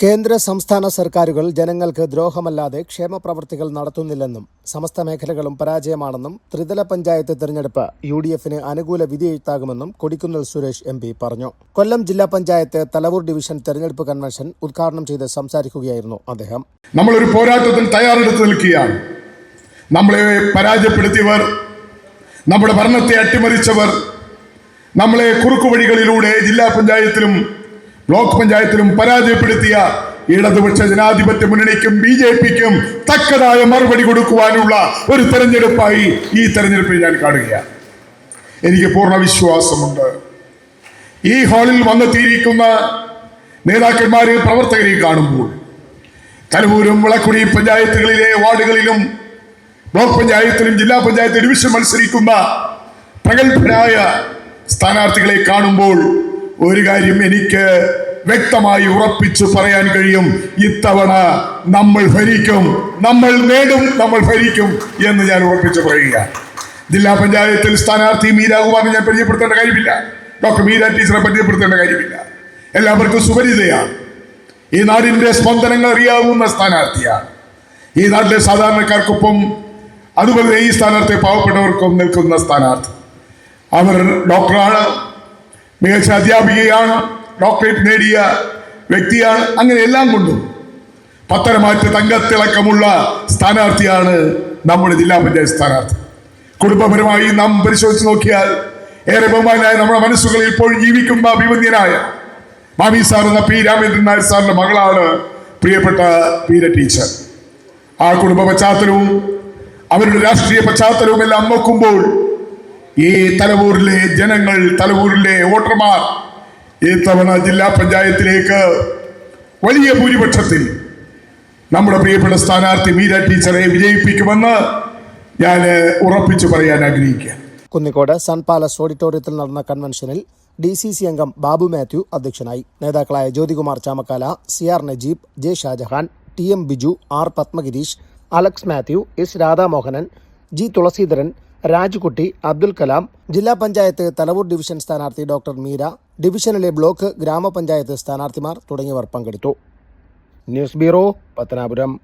കേന്ദ്ര സംസ്ഥാന സർക്കാരുകൾ ജനങ്ങൾക്ക് ദ്രോഹമല്ലാതെ ക്ഷേമപ്രവർത്തികൾ നടത്തുന്നില്ലെന്നും സമസ്ത മേഖലകളും പരാജയമാണെന്നും ത്രിതല പഞ്ചായത്ത് തെരഞ്ഞെടുപ്പ് യു ഡി എഫിന് അനുകൂല വിധിയെഴുത്താകുമെന്നും കൊടിക്കുന്നിൽ സുരേഷ് എം പി പറഞ്ഞു. കൊല്ലം ജില്ലാ പഞ്ചായത്ത് തലവൂർ ഡിവിഷൻ തെരഞ്ഞെടുപ്പ് കൺവെൻഷൻ ഉദ്ഘാടനം ചെയ്ത് സംസാരിക്കുകയായിരുന്നു അദ്ദേഹം. നമ്മളൊരു പോരാട്ടത്തിൽ തയ്യാറെടുത്ത് നിൽക്കുകയാണ്. നമ്മളെ പരാജയപ്പെടുത്തിയവർ നമ്മുടെ ഭരണത്തെ അട്ടിമറിച്ചവർ നമ്മളെ കുറുക്കുവഴികളിലൂടെ ജില്ലാ പഞ്ചായത്തിലും ബ്ലോക്ക് പഞ്ചായത്തിലും പരാജയപ്പെടുത്തിയ ഇടതുപക്ഷ ജനാധിപത്യ മുന്നണിക്കും ബി ജെ പിക്കും തക്കതായ മറുപടി കൊടുക്കുവാനുള്ള ഒരു തെരഞ്ഞെടുപ്പായി ഈ തെരഞ്ഞെടുപ്പിൽ ഞാൻ കാണുകയാണ്. എനിക്ക് പൂർണ വിശ്വാസമുണ്ട്. ഈ ഹാളിൽ വന്നെത്തിയിരിക്കുന്ന നേതാക്കന്മാരെ പ്രവർത്തകരെ കാണുമ്പോൾ കലവൂരും വിളക്കുടി പഞ്ചായത്തുകളിലെ വാർഡുകളിലും ബ്ലോക്ക് പഞ്ചായത്തിലും ജില്ലാ പഞ്ചായത്ത് ഡിവിഷൻ മത്സരിക്കുന്ന പ്രഗത്ഭരായ സ്ഥാനാർത്ഥികളെ കാണുമ്പോൾ ഒരു കാര്യം എനിക്ക് വ്യക്തമായി ഉറപ്പിച്ചു പറയാൻ കഴിയും. ഇത്തവണ നമ്മൾ ഭരിക്കും നമ്മൾ നേടും നമ്മൾ ഭരിക്കും എന്ന് ഞാൻ ഉറപ്പിച്ചു പറയുകയാണ് ജില്ലാ പഞ്ചായത്തിൽ സ്ഥാനാർത്ഥി മീരാകുമാറിനെ ഞാൻ പരിചയപ്പെടുത്തേണ്ട കാര്യമില്ല. ഡോക്ടർ മീര ടീച്ചറെ പരിചയപ്പെടുത്തേണ്ട കാര്യമില്ല. എല്ലാവർക്കും സുപരിതയാണ് ഈ നാടിന്റെ സ്പന്ദനങ്ങൾ അറിയാവുന്ന സ്ഥാനാർത്ഥിയാണ്. ഈ നാട്ടിലെ സാധാരണക്കാർക്കൊപ്പം അതുപോലെ ഈ സ്ഥാനാർത്ഥി പാവപ്പെട്ടവർക്കും നിൽക്കുന്ന സ്ഥാനാർത്ഥി. അവർ ഡോക്ടറാണ്. മികച്ച അധ്യാപികയാണ് ഡോക്ടറേറ്റ് നേടിയ വ്യക്തിയാണ് അങ്ങനെ എല്ലാം കൊണ്ടും പത്തരമാറ്റ തങ്കത്തിളക്കമുള്ള സ്ഥാനാർത്ഥിയാണ് നമ്മുടെ ജില്ലാ പഞ്ചായത്ത് സ്ഥാനാർത്ഥി. കുടുംബപരമായി നാം പരിശോധിച്ച് നോക്കിയാൽ ഏറെ ബഹുമാനായ നമ്മുടെ മനസ്സുകളിൽ ഇപ്പോൾ ജീവിക്കുന്ന അഭിമന്യനായ മാമി സാർ എന്ന പി രാമേന്ദ്രൻ നായർ സാറിന്റെ മകളാണ് പ്രിയപ്പെട്ട പീര ടീച്ചർ. ആ കുടുംബ പശ്ചാത്തലവും അവരുടെ രാഷ്ട്രീയ പശ്ചാത്തലവും എല്ലാം നോക്കുമ്പോൾ ഈ തലവൂരിലെ ജനങ്ങൾ തലവൂരിലെ വോട്ടർമാർ ഈ തവണ ജില്ലാ പഞ്ചായത്തിലേക്ക് വലിയ ഭൂരിപക്ഷത്തിൽ നമ്മുടെ പ്രിയപ്പെട്ട സ്ഥാനാർത്ഥി മീര ടീച്ചറെ വിജയിപ്പിക്കുമെന്ന് ഞാൻ ഉറപ്പിച്ചു പറയാൻ ആഗ്രഹിക്കുക കുന്നിക്കോട് സൺ പാലസ് ഓഡിറ്റോറിയത്തിൽ നടന്ന കൺവെൻഷനിൽ ഡി സി സി അംഗം ബാബു മാത്യു അധ്യക്ഷനായി. നേതാക്കളായ Jyothikumar Chamakkala C R Najeeb J Shajahan T M Biju R Padmagireesh Alex Mathew S Radhamohanan G Thulaseedharan Rajukutty Abdul Kalam ജില്ലാ പഞ്ചായത്ത് തലവൂർ ഡിവിഷൻ സ്ഥാനാർത്ഥി ഡോക്ടർ മീര ഡിവിഷനിലെ ബ്ലോക്ക് ഗ്രാമപഞ്ചായത്ത് സ്ഥാനാർത്ഥിമാർ തുടങ്ങിയവർ പങ്കെടുത്തു. News bureau Pathanapuram.